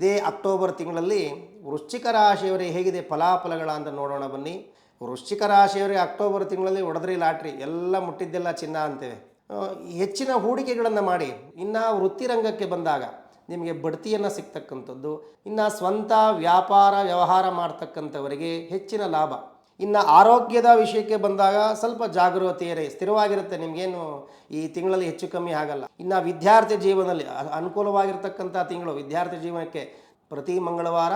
ಇದೇ ಅಕ್ಟೋಬರ್ ತಿಂಗಳಲ್ಲಿ ವೃಶ್ಚಿಕ ರಾಶಿಯವರಿಗೆ ಹೇಗಿದೆ ಫಲಾಫಲಗಳ ಅಂತ ನೋಡೋಣ ಬನ್ನಿ. ವೃಶ್ಚಿಕ ರಾಶಿಯವರಿಗೆ ಅಕ್ಟೋಬರ್ ತಿಂಗಳಲ್ಲಿ ಒಡೆದ್ರಿ, ಲಾಟ್ರಿ, ಎಲ್ಲ ಮುಟ್ಟಿದ್ದೆಲ್ಲ ಚಿನ್ನ ಅಂತೇವೆ. ಹೆಚ್ಚಿನ ಹೂಡಿಕೆಗಳನ್ನು ಮಾಡಿ, ಇನ್ನು ವೃತ್ತಿರಂಗಕ್ಕೆ ಬಂದಾಗ ನಿಮಗೆ ಬಡ್ತಿಯನ್ನು ಸಿಗ್ತಕ್ಕಂಥದ್ದು, ಇನ್ನು ಸ್ವಂತ ವ್ಯಾಪಾರ, ವ್ಯವಹಾರ ಮಾಡ್ತಕ್ಕಂಥವರಿಗೆ ಹೆಚ್ಚಿನ ಲಾಭ. ಇನ್ನು ಆರೋಗ್ಯದ ವಿಷಯಕ್ಕೆ ಬಂದಾಗ ಸ್ವಲ್ಪ ಜಾಗರೂಕತೆಯರೇ ಸ್ಥಿರವಾಗಿರುತ್ತೆ, ನಿಮಗೇನು ಈ ತಿಂಗಳಲ್ಲಿ ಹೆಚ್ಚು ಕಮ್ಮಿ ಆಗಲ್ಲ. ಇನ್ನು ವಿದ್ಯಾರ್ಥಿ ಜೀವನದಲ್ಲಿ ಅನುಕೂಲವಾಗಿರ್ತಕ್ಕಂಥ ತಿಂಗಳು ವಿದ್ಯಾರ್ಥಿ ಜೀವನಕ್ಕೆ ಪ್ರತಿ ಮಂಗಳವಾರ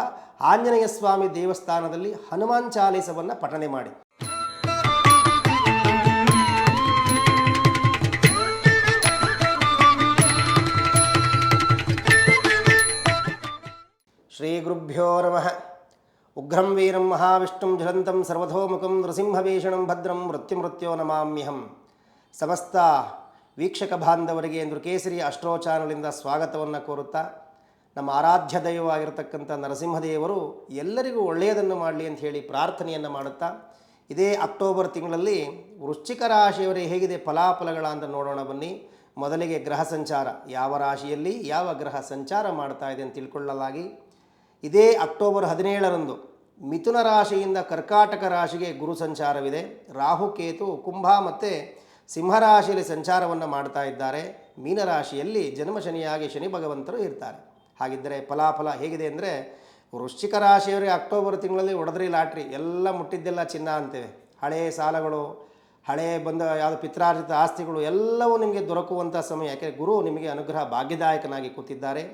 ಆಂಜನೇಯ ಸ್ವಾಮಿ ದೇವಸ್ಥಾನದಲ್ಲಿ ಹನುಮಾನ್ ಚಾಲೀಸವನ್ನು ಪಠನೆ ಮಾಡಿ. ಶ್ರೀ ಗುರುಭ್ಯೋ ನಮಃ. ಉಗ್ರಂ ವೀರಂ ಮಹಾವಿಷ್ಣುಂ ಜ್ವಲಂತಂ ಸರ್ವಥೋಮುಖಂ ನೃಸಿಂಹವೇಷಣಂ ಭದ್ರಂ ಮೃತ್ಯುಮೃತ್ಯೋ ನಮಾಮ್ಯಹಂ ಸಮಸ್ತ ವೀಕ್ಷಕ ಬಾಂಧವರಿಗೆ ನೃಕೇಸರಿ ಕೇಸರಿ ಚಾನಲಿಂದ ಸ್ವಾಗತವನ್ನು ಕೋರುತ್ತಾ, ನಮ್ಮ ಆರಾಧ್ಯ ದೈವವಾಗಿರತಕ್ಕಂಥ ನರಸಿಂಹದೇವರು ಎಲ್ಲರಿಗೂ ಒಳ್ಳೆಯದನ್ನು ಮಾಡಲಿ ಅಂತ ಹೇಳಿ ಪ್ರಾರ್ಥನೆಯನ್ನು ಮಾಡುತ್ತಾ, ಇದೇ ಅಕ್ಟೋಬರ್ ತಿಂಗಳಲ್ಲಿ ವೃಶ್ಚಿಕ ರಾಶಿಯವರಿಗೆ ಹೇಗಿದೆ ಫಲಾಫಲಗಳ ಅಂತ ನೋಡೋಣ ಬನ್ನಿ. ಮೊದಲಿಗೆ ಗ್ರಹ ಸಂಚಾರ. ಯಾವ ರಾಶಿಯಲ್ಲಿ ಯಾವ ಗ್ರಹ ಸಂಚಾರ ಮಾಡ್ತಾ ಇದೆ ಅಂತ ತಿಳ್ಕೊಳ್ಳಲಾಗಿ. ಇದೇ ಅಕ್ಟೋಬರ್ ಹದಿನೇಳರಂದು ಮಿಥುನ ರಾಶಿಯಿಂದ ಕರ್ಕಾಟಕ ರಾಶಿಗೆ ಗುರು ಸಂಚಾರವಿದೆ. ರಾಹು, ಕೇತು, ಕುಂಭ ಮತ್ತು ಸಿಂಹರಾಶಿಯಲ್ಲಿ ಸಂಚಾರವನ್ನು ಮಾಡ್ತಾ ಇದ್ದಾರೆ. ಮೀನರಾಶಿಯಲ್ಲಿ ಜನ್ಮ ಶನಿಯಾಗಿ ಶನಿ ಭಗವಂತರು ಇರ್ತಾರೆ. ಹಾಗಿದ್ದರೆ ಫಲಾಫಲ ಹೇಗಿದೆ ಅಂದರೆ ವೃಶ್ಚಿಕ ರಾಶಿಯವರಿಗೆ ಅಕ್ಟೋಬರ್ ತಿಂಗಳಲ್ಲಿ ಹೊಡೆದ್ರಿ ಲಾಟ್ರಿ, ಎಲ್ಲ ಮುಟ್ಟಿದ್ದೆಲ್ಲ ಚಿನ್ನ ಅಂತೇವೆ. ಹಳೆಯ ಸಾಲಗಳು ಹಳೆಯ ಬಂದ ಯಾವುದು ಪಿತ್ರಾರ್ಜಿತ ಆಸ್ತಿಗಳು ಎಲ್ಲವೂ ನಿಮಗೆ ದೊರಕುವಂಥ ಸಮಯ. ಯಾಕೆಂದರೆ ಗುರು ನಿಮಗೆ ಅನುಗ್ರಹ ಭಾಗ್ಯದಾಯಕನಾಗಿ ಕೂತಿದ್ದಾರೆ.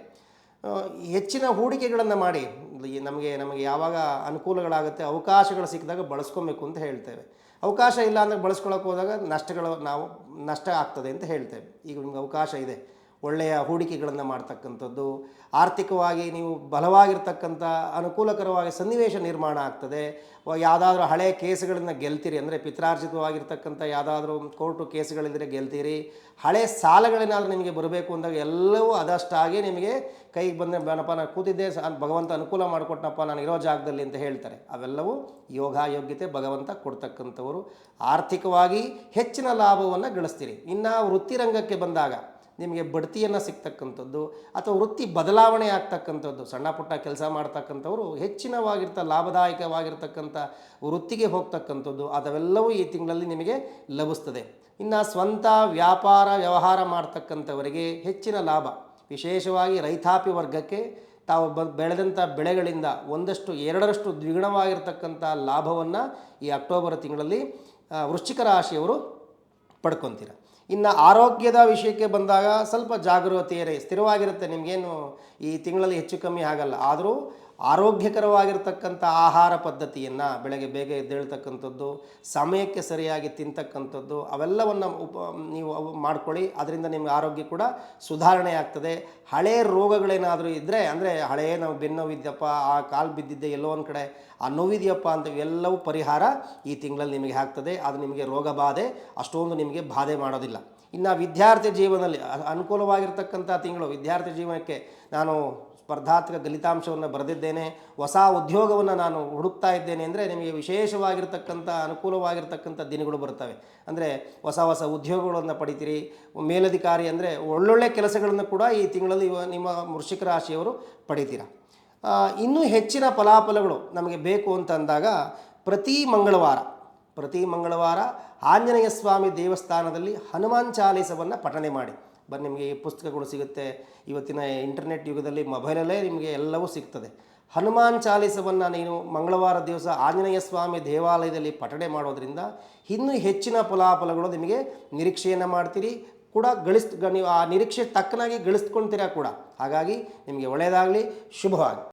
ಹೆಚ್ಚಿನ ಹೂಡಿಕೆಗಳನ್ನು ಮಾಡಿ. ನಮಗೆ ನಮಗೆ ಯಾವಾಗ ಅನುಕೂಲಗಳಾಗುತ್ತೆ, ಅವಕಾಶಗಳು ಸಿಕ್ಕಿದಾಗ ಬಳಸ್ಕೊಬೇಕು ಅಂತ ಹೇಳ್ತೇವೆ. ಅವಕಾಶ ಇಲ್ಲ ಅಂದರೆ ಬಳಸ್ಕೊಳಕ್ಕೆ ಹೋದಾಗ ನಷ್ಟಗಳು ನಾವು, ನಷ್ಟ ಆಗ್ತದೆ ಅಂತ ಹೇಳ್ತೇವೆ. ಈಗ ನಿಮ್ಗೆ ಅವಕಾಶ ಇದೆ. ಒಳ್ಳೆಯ ಹೂಡಿಕೆಗಳನ್ನು ಮಾಡ್ತಕ್ಕಂಥದ್ದು. ಆರ್ಥಿಕವಾಗಿ ನೀವು ಬಲವಾಗಿರ್ತಕ್ಕಂಥ, ಅನುಕೂಲಕರವಾಗಿ ಸನ್ನಿವೇಶ ನಿರ್ಮಾಣ ಆಗ್ತದೆ. ಯಾವುದಾದ್ರೂ ಹಳೆಯ ಕೇಸುಗಳನ್ನು ಗೆಲ್ತೀರಿ ಅಂದರೆ ಪಿತ್ರಾರ್ಜಿತವಾಗಿರ್ತಕ್ಕಂಥ ಯಾವುದಾದ್ರೂ ಕೋರ್ಟು ಕೇಸುಗಳಿದ್ದರೆ ಗೆಲ್ತೀರಿ. ಹಳೆ ಸಾಲಗಳೇನಾದರೂ ನಿಮಗೆ ಬರಬೇಕು ಅಂದಾಗ ಎಲ್ಲವೂ ಅದಷ್ಟಾಗಿ ನಿಮಗೆ ಕೈಗೆ ಬಂದ ಬೇನಪ್ಪ, ನಾನು ಕೂತಿದ್ದೆ ಭಗವಂತ ಅನುಕೂಲ ಮಾಡಿಕೊಟ್ಟನಪ್ಪ ನಾನು ಇರೋ ಜಾಗದಲ್ಲಿ ಅಂತ ಹೇಳ್ತಾರೆ. ಅವೆಲ್ಲವೂ ಯೋಗಾಯೋಗ್ಯತೆ ಭಗವಂತ ಕೊಡ್ತಕ್ಕಂಥವರು. ಆರ್ಥಿಕವಾಗಿ ಹೆಚ್ಚಿನ ಲಾಭವನ್ನು ಗಳಿಸ್ತೀರಿ. ಇನ್ನು ವೃತ್ತಿರಂಗಕ್ಕೆ ಬಂದಾಗ ನಿಮಗೆ ಬಡ್ತಿಯನ್ನು ಸಿಗ್ತಕ್ಕಂಥದ್ದು ಅಥವಾ ವೃತ್ತಿ ಬದಲಾವಣೆ ಆಗ್ತಕ್ಕಂಥದ್ದು, ಸಣ್ಣ ಪುಟ್ಟ ಕೆಲಸ ಮಾಡ್ತಕ್ಕಂಥವ್ರು ಹೆಚ್ಚಿನವಾಗಿರ್ತ ಲಾಭದಾಯಕವಾಗಿರ್ತಕ್ಕಂಥ ವೃತ್ತಿಗೆ ಹೋಗ್ತಕ್ಕಂಥದ್ದು, ಅದವೆಲ್ಲವೂ ಈ ತಿಂಗಳಲ್ಲಿ ನಿಮಗೆ ಲಭಿಸ್ತದೆ. ಇನ್ನು ಸ್ವಂತ ವ್ಯಾಪಾರ ವ್ಯವಹಾರ ಮಾಡ್ತಕ್ಕಂಥವರಿಗೆ ಹೆಚ್ಚಿನ ಲಾಭ. ವಿಶೇಷವಾಗಿ ರೈತಾಪಿ ವರ್ಗಕ್ಕೆ ತಾವು ಬ, ಬೆಳೆದಂಥ ಬೆಳೆಗಳಿಂದ ಒಂದಷ್ಟು, ಎರಡರಷ್ಟು ದ್ವಿಗುಣವಾಗಿರ್ತಕ್ಕಂಥ ಲಾಭವನ್ನು ಈ ಅಕ್ಟೋಬರ್ ತಿಂಗಳಲ್ಲಿ ವೃಶ್ಚಿಕ ರಾಶಿಯವರು ಪಡ್ಕೊತೀರ. ಇನ್ನು ಆರೋಗ್ಯದ ವಿಷಯಕ್ಕೆ ಬಂದಾಗ ಸ್ವಲ್ಪ ಜಾಗರೂಕತೆಯರೇ ಸ್ಥಿರವಾಗಿರುತ್ತೆ. ನಿಮಗೇನು ಈ ತಿಂಗಳಲ್ಲಿ ಹೆಚ್ಚು ಕಮ್ಮಿ ಆಗಲ್ಲ ಆದರೂ ಆರೋಗ್ಯಕರವಾಗಿರ್ತಕ್ಕಂಥ ಆಹಾರ ಪದ್ಧತಿಯನ್ನು ಬೆಳಗ್ಗೆ ಬೇಗ ಎದ್ದೇಳ್ತಕ್ಕಂಥದ್ದು, ಸಮಯಕ್ಕೆ ಸರಿಯಾಗಿ ತಿಂತಕ್ಕಂಥದ್ದು, ಅವೆಲ್ಲವನ್ನು ಉಪ, ನೀವು ಮಾಡ್ಕೊಳ್ಳಿ. ಅದರಿಂದ ನಿಮಗೆ ಆರೋಗ್ಯ ಕೂಡ ಸುಧಾರಣೆ ಆಗ್ತದೆ. ಹಳೆಯ ರೋಗಗಳೇನಾದರೂ ಇದ್ದರೆ ಅಂದರೆ ಹಳೆಯ ನಾವು ಬೆನ್ನೋವಿದ್ಯಪ್ಪ ಆ ಕಾಲು ಬಿದ್ದಿದ್ದೆ ಎಲ್ಲೋ ಒಂದು ಕಡೆ, ಆ ನೋವಿದೆಯಪ್ಪ ಅಂತ ಎಲ್ಲವೂ ಪರಿಹಾರ ಈ ತಿಂಗಳಲ್ಲಿ ನಿಮಗೆ ಆಗ್ತದೆ. ಅದು ನಿಮಗೆ ರೋಗ ಬಾಧೆ, ಅಷ್ಟೊಂದು ನಿಮಗೆ ಬಾಧೆ ಮಾಡೋದಿಲ್ಲ. ಇನ್ನು ವಿದ್ಯಾರ್ಥಿ ಜೀವನದಲ್ಲಿ ಅನುಕೂಲವಾಗಿರ್ತಕ್ಕಂಥ ತಿಂಗಳು, ವಿದ್ಯಾರ್ಥಿ ಜೀವನಕ್ಕೆ ನಾನು ಸ್ಪರ್ಧಾತ್ಮಕ ಫಲಿತಾಂಶವನ್ನು ಬರೆದಿದ್ದೇನೆ, ಹೊಸ ಉದ್ಯೋಗವನ್ನು ನಾನು ಹುಡುಕ್ತಾ ಇದ್ದೇನೆ ಅಂದರೆ ನಿಮಗೆ ವಿಶೇಷವಾಗಿರ್ತಕ್ಕಂಥ, ಅನುಕೂಲವಾಗಿರ್ತಕ್ಕಂಥ ದಿನಗಳು ಬರ್ತವೆ ಅಂದರೆ ಹೊಸ ಹೊಸ ಉದ್ಯೋಗಗಳನ್ನು ಪಡಿತೀರಿ, ಮೇಲಧಿಕಾರಿ ಅಂದರೆ ಒಳ್ಳೊಳ್ಳೆ ಕೆಲಸಗಳನ್ನು ಕೂಡ ಈ ತಿಂಗಳಲ್ಲಿ ನಿಮ್ಮ ವೃಶ್ಚಿಕ ರಾಶಿಯವರು ಪಡಿತೀರ. ಇನ್ನೂ ಹೆಚ್ಚಿನ ಫಲಾಫಲಗಳು ನಮಗೆ ಬೇಕು ಅಂತ ಅಂದಾಗ ಪ್ರತಿ ಮಂಗಳವಾರ ಪ್ರತಿ ಮಂಗಳವಾರ ಆಂಜನೇಯ ಸ್ವಾಮಿ ದೇವಸ್ಥಾನದಲ್ಲಿ ಹನುಮಾನ್ ಚಾಲೀಸವನ್ನು ಪಠನೆ ಮಾಡಿ. ಬನ್ನಿ, ನಿಮಗೆ ಈ ಪುಸ್ತಕಗಳು ಸಿಗುತ್ತೆ. ಇವತ್ತಿನ ಇಂಟರ್ನೆಟ್ ಯುಗದಲ್ಲಿ ಮೊಬೈಲಲ್ಲೇ ನಿಮಗೆ ಎಲ್ಲವೂ ಸಿಗ್ತದೆ. ಹನುಮಾನ್ ಚಾಲೀಸವನ್ನು ನೀನು ಮಂಗಳವಾರ ದಿವಸ ಆಂಜನೇಯ ಸ್ವಾಮಿ ದೇವಾಲಯದಲ್ಲಿ ಪಠಣೆ ಮಾಡೋದ್ರಿಂದ ಇನ್ನೂ ಹೆಚ್ಚಿನ ಫಲಾಫಲಗಳು ನಿಮಗೆ ನಿರೀಕ್ಷೆಯನ್ನು ಮಾಡ್ತೀರಿ. ಕೂಡ ಗಳಿಸ್ ನೀವು ಆ ನಿರೀಕ್ಷೆ ತಕ್ಕನಾಗಿ ಗಳಿಸ್ಕೊಳ್ತೀರಾ ಕೂಡ. ಹಾಗಾಗಿ ನಿಮಗೆ ಒಳ್ಳೆಯದಾಗಲಿ, ಶುಭವಾಗಿ.